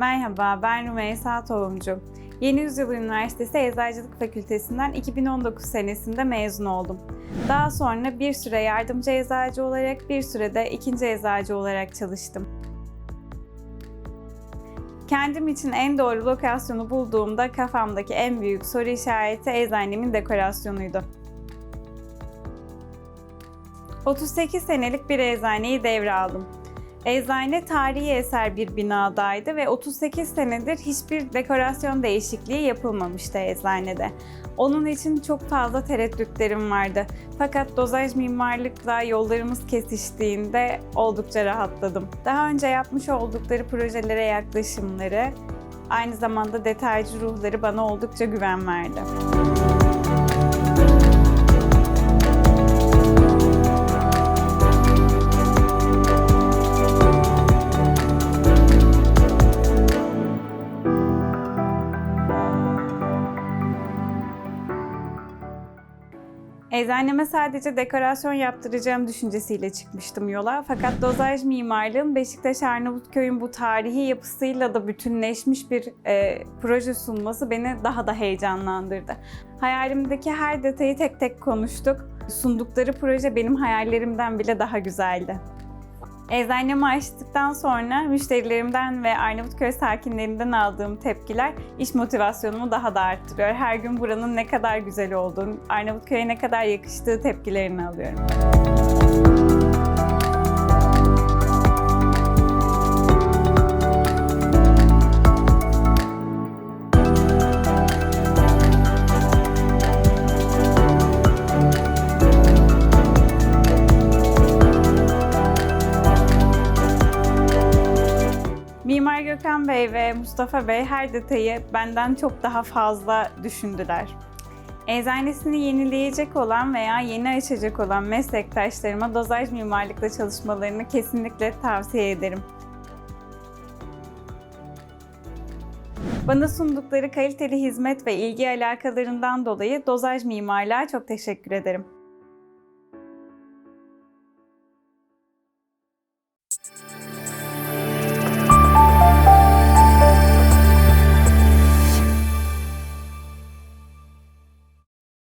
Merhaba, ben Rümeysa Tohumcu. Yeni Yüzyıl Üniversitesi Eczacılık Fakültesinden 2019 senesinde mezun oldum. Daha sonra bir süre yardımcı eczacı olarak, bir süre de ikinci eczacı olarak çalıştım. Kendim için en doğru lokasyonu bulduğumda kafamdaki en büyük soru işareti eczanemin dekorasyonuydu. 38 senelik bir eczaneyi devraldım. Eczane tarihi eser bir binadaydı ve 38 senedir hiçbir dekorasyon değişikliği yapılmamıştı eczanede. Onun için çok fazla tereddütlerim vardı. Fakat dozaj mimarlıkla yollarımız kesiştiğinde oldukça rahatladım. Daha önce yapmış oldukları projelere yaklaşımları, aynı zamanda detaycı ruhları bana oldukça güven verdi. Eczaneme sadece dekorasyon yaptıracağım düşüncesiyle çıkmıştım yola. Fakat dozaj mimarlığın Beşiktaş Arnavutköy'ün bu tarihi yapısıyla da bütünleşmiş bir e, proje sunması beni daha da heyecanlandırdı. Hayalimdeki her detayı tek tek konuştuk. Sundukları proje benim hayallerimden bile daha güzeldi. Eczanemi açtıktan sonra müşterilerimden ve Arnavutköy sakinlerinden aldığım tepkiler iş motivasyonumu daha da arttırıyor. Her gün buranın ne kadar güzel olduğunu, Arnavutköy'e ne kadar yakıştığı tepkilerini alıyorum. Mimar Gökhan Bey ve Mustafa Bey her detayı benden çok daha fazla düşündüler. Eczanesini yenileyecek olan veya yeni açacak olan meslektaşlarıma dozaj mimarlıkla çalışmalarını kesinlikle tavsiye ederim. Bana sundukları kaliteli hizmet ve ilgi alakalarından dolayı dozaj mimarlığa çok teşekkür ederim.